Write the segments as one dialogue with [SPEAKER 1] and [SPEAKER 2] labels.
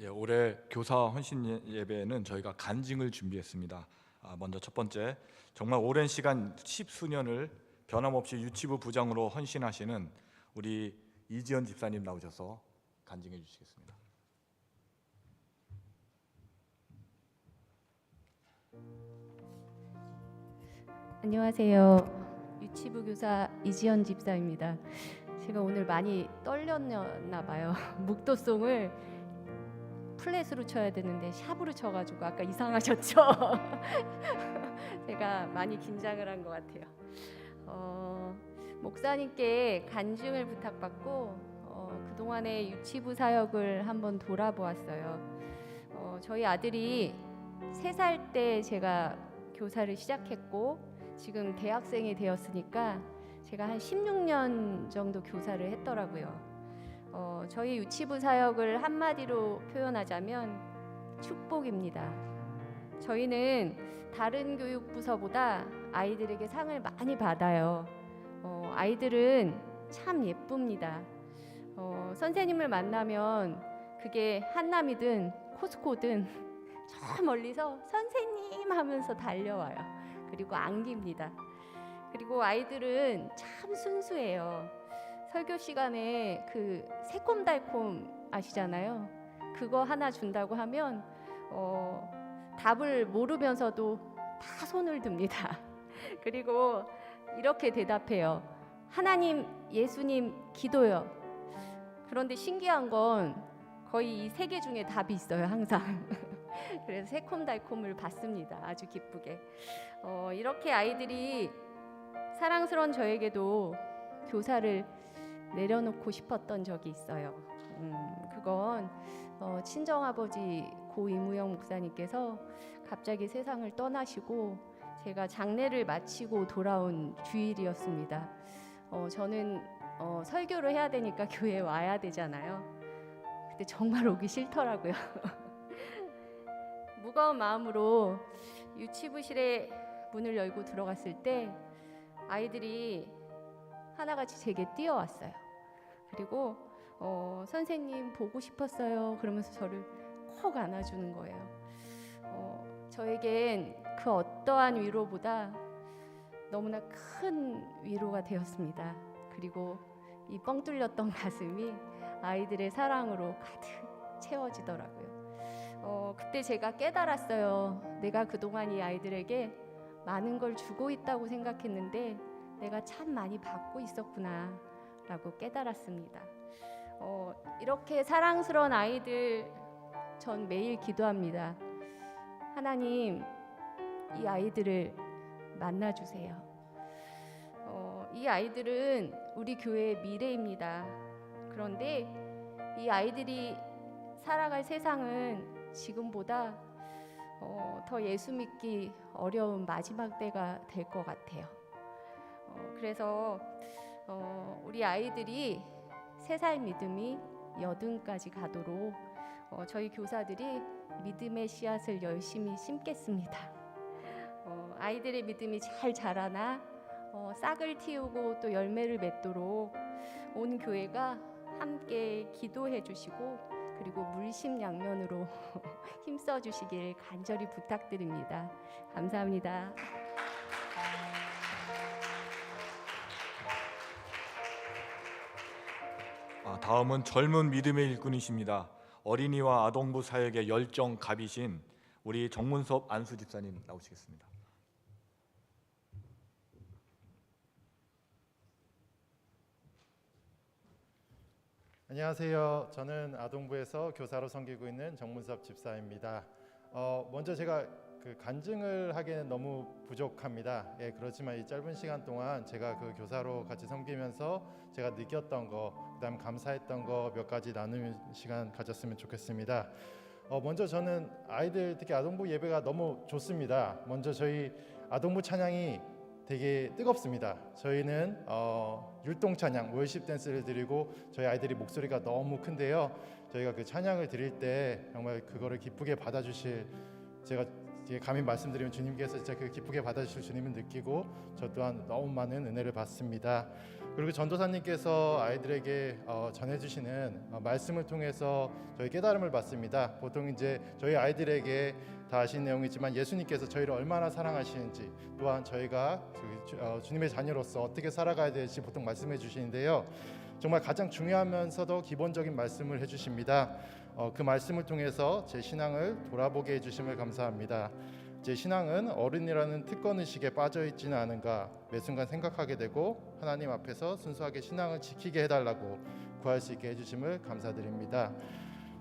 [SPEAKER 1] 예, 올해 교사 헌신 예- 예배는 저희가 간증을 준비했습니다. 아, 먼저 첫 번째, 정말 오랜 시간 십수년을 변함없이 유치부 부장으로 헌신하시는 우리 이지연 집사님 나오셔서 간증해 주시겠습니다.
[SPEAKER 2] 안녕하세요. 유치부 교사 이지연 집사입니다. 제가 오늘 많이 떨렸나 봐요. 묵도송을 플랫으로 쳐야 되는데 샵으로 쳐가지고 아까 이상하셨죠? 제가 많이 긴장을 한 것 같아요. 어, 목사님께 간증을 부탁받고 어, 그동안의 유치부 사역을 한번 돌아보았어요. 어, 저희 아들이 세 살 때 제가 교사를 시작했고 지금 대학생이 되었으니까 제가 한 16년 정도 교사를 했더라고요. 어, 저희 유치부 사역을 한마디로 표현하자면 축복입니다. 저희는 다른 교육부서보다 아이들에게 상을 많이 받아요. 어, 아이들은 참 예쁩니다. 어, 선생님을 만나면 그게 한남이든 코스코든 저 멀리서 선생님 하면서 달려와요. 그리고 안깁니다. 그리고 아이들은 참 순수해요. 설교 시간에 그 새콤달콤 아시잖아요. 그거 하나 준다고 하면 어, 답을 모르면서도 다 손을 듭니다. 그리고 이렇게 대답해요. 하나님, 예수님, 기도요. 그런데 신기한 건 거의 이 세 개 중에 답이 있어요, 항상. 그래서 새콤달콤을 받습니다. 아주 기쁘게. 어, 이렇게 아이들이 사랑스러운 저에게도 교사를 내려놓고 싶었던 적이 있어요. 음, 그건 어, 친정 아버지 고 이무영 목사님께서 갑자기 세상을 떠나시고 제가 장례를 마치고 돌아온 주일이었습니다. 어, 저는 어, 설교를 해야 되니까 교회에 와야 되잖아요. 근데 정말 오기 싫더라고요. 무거운 마음으로 유치부실에 문을 열고 들어갔을 때 아이들이 하나같이 제게 뛰어왔어요. 그리고 어, 선생님 보고 싶었어요. 그러면서 저를 콕 안아주는 거예요. 어, 저에겐 그 어떠한 위로보다 너무나 큰 위로가 되었습니다. 그리고 이 뻥 뚫렸던 가슴이 아이들의 사랑으로 가득 채워지더라고요. 어, 그때 제가 깨달았어요. 내가 그동안 이 아이들에게 많은 걸 주고 있다고 생각했는데 내가 참 많이 받고 있었구나 라고 깨달았습니다. 어, 이렇게 사랑스러운 아이들 전 매일 기도합니다. 하나님, 이 아이들을 만나주세요. 어, 이 아이들은 우리 교회의 미래입니다. 그런데 이 아이들이 살아갈 세상은 지금보다 어, 더 예수 믿기 어려운 마지막 때가 될 것 같아요. 어, 그래서 어, 우리 아이들이 세살 믿음이 여든까지 가도록 어, 저희 교사들이 믿음의 씨앗을 열심히 심겠습니다. 어, 아이들의 믿음이 잘 자라나 어, 싹을 틔우고 또 열매를 맺도록 온 교회가 함께 기도해 주시고 그리고 물심양면으로 힘써 주시길 간절히 부탁드립니다. 감사합니다.
[SPEAKER 1] 다음은 젊은 믿음의 일꾼이십니다. 어린이와 아동부 사역의 열정 갑이신 우리 정문섭 안수 집사님 나오시겠습니다.
[SPEAKER 3] 안녕하세요. 저는 아동부에서 교사로 섬기고 있는 정문섭 집사입니다. 어, 먼저 제가 그 간증을 하기에는 너무 부족합니다. 예, 그렇지만 이 짧은 시간 동안 제가 그 교사로 같이 섬기면서 제가 느꼈던 거, 그다음 감사했던 거 몇 가지 나누는 시간 가졌으면 좋겠습니다. 어, 먼저 저는 아이들 특히 아동부 예배가 너무 좋습니다. 먼저 저희 아동부 찬양이 되게 뜨겁습니다. 저희는 어, 율동 찬양, 월십 댄스를 드리고 저희 아이들이 목소리가 너무 큰데요. 저희가 그 찬양을 드릴 때 정말 그거를 기쁘게 받아주실 제가 이제 감히 말씀드리면 주님께서 진짜 그 기쁘게 받아주실 주님을 느끼고 저 또한 너무 많은 은혜를 받습니다. 그리고 전도사님께서 아이들에게 어, 전해주시는 어, 말씀을 통해서 저희 깨달음을 받습니다. 보통 이제 저희 아이들에게 다 아시는 내용이지만 예수님께서 저희를 얼마나 사랑하시는지 또한 저희가 그 주, 어, 주님의 자녀로서 어떻게 살아가야 될지 보통 말씀해 주시는데요. 정말 가장 중요하면서도 기본적인 말씀을 해주십니다. 어, 그 말씀을 통해서 제 신앙을 돌아보게 해주심을 감사합니다. 제 신앙은 어른이라는 특권 의식에 빠져 있지는 않은가 매 순간 생각하게 되고 하나님 앞에서 순수하게 신앙을 지키게 해달라고 구할 수 있게 해주심을 감사드립니다.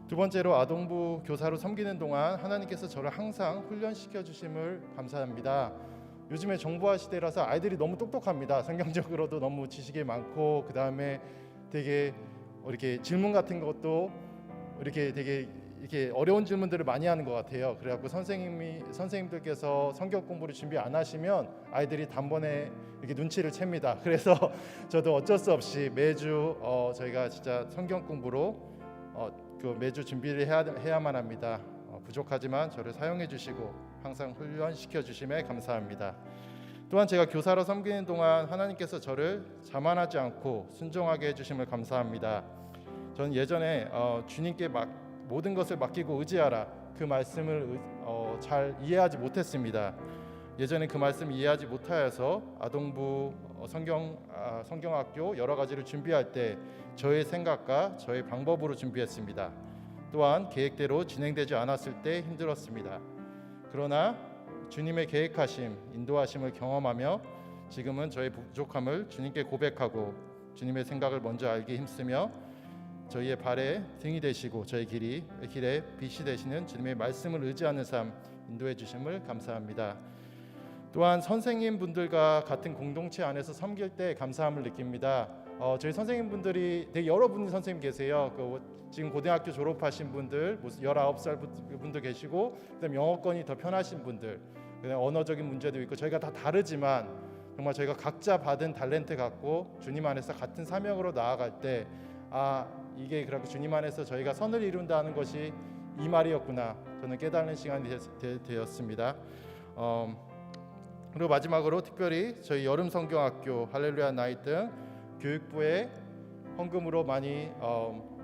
[SPEAKER 3] 두 번째로 아동부 교사로 섬기는 동안 하나님께서 저를 항상 훈련시켜 주심을 감사합니다. 요즘에 정보화 시대라서 아이들이 너무 똑똑합니다. 성경적으로도 너무 지식이 많고 그 다음에 되게 이렇게 질문 같은 것도 이렇게 되게 이렇게 어려운 질문들을 많이 하는 것 같아요. 그래갖고 선생님이 선생님들께서 성경 공부를 준비 안 하시면 아이들이 단번에 이렇게 눈치를 챕니다. 그래서 저도 어쩔 수 없이 매주 어, 저희가 진짜 성경 공부로 어, 그 매주 준비를 해야, 해야만 합니다. 어, 부족하지만 저를 사용해 주시고 항상 훈련시켜 주심에 감사합니다. 또한 제가 교사로 섬기는 동안 하나님께서 저를 자만하지 않고 순종하게 해주심을 감사합니다. 저는 예전에 어, 주님께 막 모든 것을 맡기고 의지하라 그 말씀을 의- 어, 잘 이해하지 못했습니다. 예전에 그 말씀 이해하지 못하여서 아동부 어, 성경 아, 성경학교 여러 가지를 준비할 때 저의 생각과 저의 방법으로 준비했습니다. 또한 계획대로 진행되지 않았을 때 힘들었습니다. 그러나 주님의 계획하심, 인도하심을 경험하며 지금은 저의 부족함을 주님께 고백하고 주님의 생각을 먼저 알게 힘쓰며 저희의 발에 등이 되시고 저희 길이 길에 빛이 되시는 주님의 말씀을 의지하는 삶 인도해 주심을 감사합니다. 또한 선생님 분들과 같은 공동체 안에서 섬길 때 감사함을 느낍니다. 어, 저희 선생님분들이 되게 여러 분 선생님 계세요. 그 지금 고등학교 졸업하신 분들, 무슨 19살 분도 계시고, 그다음 영어권이 더 편하신 분들, 그다음 언어적인 문제도 있고 저희가 다 다르지만 정말 저희가 각자 받은 달란트 갖고 주님 안에서 같은 사명으로 나아갈 때 아 이게 그렇게 주님 안에서 저희가 선을 이룬다는 것이 이 말이었구나 저는 깨닫는 시간이 되, 되었습니다. 어, 그리고 마지막으로 특별히 저희 여름 성경학교 할렐루야 나이 등 교육부에 헌금으로 많이 어,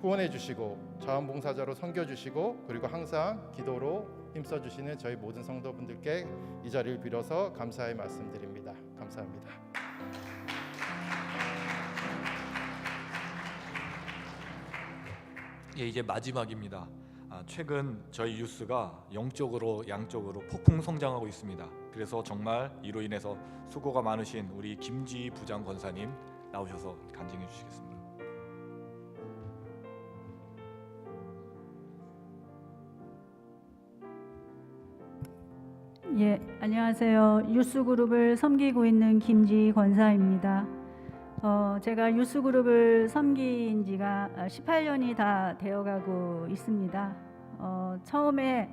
[SPEAKER 3] 후원해 주시고 자원봉사자로 섬겨 주시고 그리고 항상 기도로 힘써 주시는 저희 모든 성도분들께 이 자리를 빌어서 감사의 말씀드립니다. 감사합니다.
[SPEAKER 1] 예, 이제 마지막입니다. 아, 최근 저희 뉴스가 영적으로 양적으로 폭풍 성장하고 있습니다. 그래서 정말 이로 인해서 수고가 많으신 우리 김지 부장 권사님 나오셔서 간증해 주시겠습니다.
[SPEAKER 4] 예, 안녕하세요. 유스그룹을 섬기고 있는 김지 권사입니다. 어, 제가 유스그룹을 섬긴 지가 18년이 다 되어가고 있습니다. 어, 처음에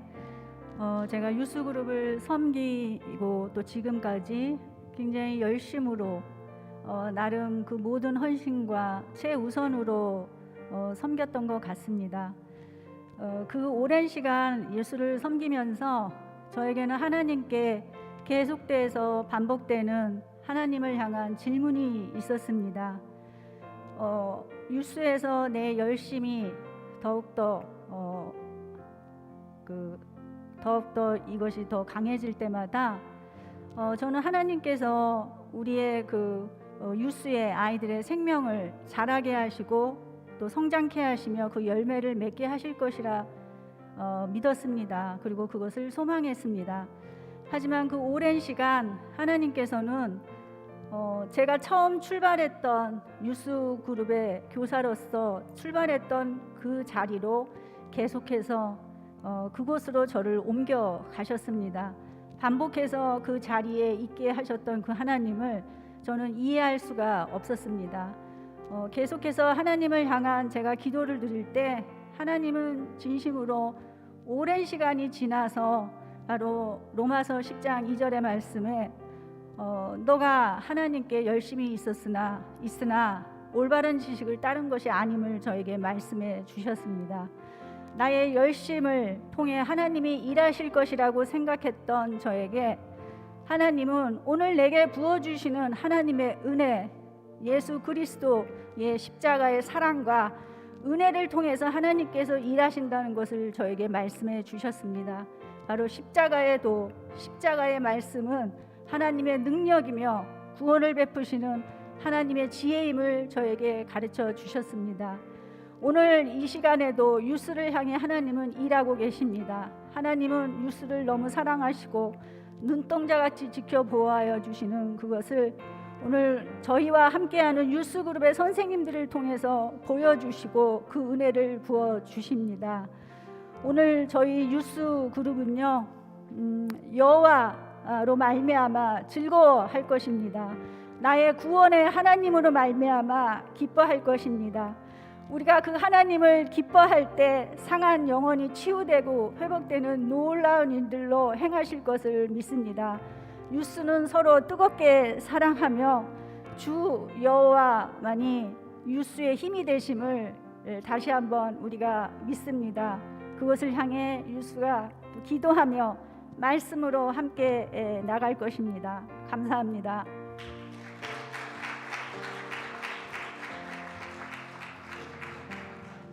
[SPEAKER 4] 어, 제가 유스그룹을 섬기고 또 지금까지 굉장히 열심으로 어, 나름 그 모든 헌신과 최우선으로 어, 섬겼던 것 같습니다. 어, 그 오랜 시간 예수를 섬기면서 저에게는 하나님께 계속돼서 반복되는 하나님을 향한 질문이 있었습니다. 어, 뉴스에서 내 열심이 더욱더 어, 그 더욱더 이것이 더 강해질 때마다 어, 저는 하나님께서 우리의 그 어, 유스의 아이들의 생명을 자라게 하시고 또 성장케 하시며 그 열매를 맺게 하실 것이라 어, 믿었습니다. 그리고 그것을 소망했습니다. 하지만 그 오랜 시간 하나님께서는 어, 제가 처음 출발했던 유스 그룹의 교사로서 출발했던 그 자리로 계속해서 어, 그곳으로 저를 옮겨 가셨습니다. 반복해서 그 자리에 있게 하셨던 그 하나님을 저는 이해할 수가 없었습니다. 어, 계속해서 하나님을 향한 제가 기도를 드릴 때 하나님은 진심으로 오랜 시간이 지나서 바로 로마서 10장 2절의 말씀에 어, 너가 하나님께 열심히 있었으나 있으나 올바른 지식을 따른 것이 아님을 저에게 말씀해 주셨습니다. 나의 열심을 통해 하나님이 일하실 것이라고 생각했던 저에게 하나님은 오늘 내게 부어 주시는 하나님의 은혜, 예수 그리스도의 십자가의 사랑과 은혜를 통해서 하나님께서 일하신다는 것을 저에게 말씀해 주셨습니다. 바로 십자가의 도, 십자가의 말씀은 하나님의 능력이며 구원을 베푸시는 하나님의 지혜임을 저에게 가르쳐 주셨습니다. 오늘 이 시간에도 유스를 향해 하나님은 일하고 계십니다. 하나님은 유스를 너무 사랑하시고 눈동자같이 지켜보아여 주시는 그것을 오늘 저희와 함께하는 유스 그룹의 선생님들을 통해서 보여주시고 그 은혜를 부어 주십니다. 오늘 저희 유스 그룹은요 음, 여호와 로 말미암아 즐거워할 것입니다. 나의 구원의 하나님으로 말미암아 기뻐할 것입니다. 우리가 그 하나님을 기뻐할 때 상한 영혼이 치유되고 회복되는 놀라운 일들로 행하실 것을 믿습니다. 유스는 서로 뜨겁게 사랑하며 주 여호와만이 유스의 힘이 되심을 다시 한번 우리가 믿습니다. 그것을 향해 유스가 기도하며 말씀으로 함께 나갈 것입니다. 감사합니다.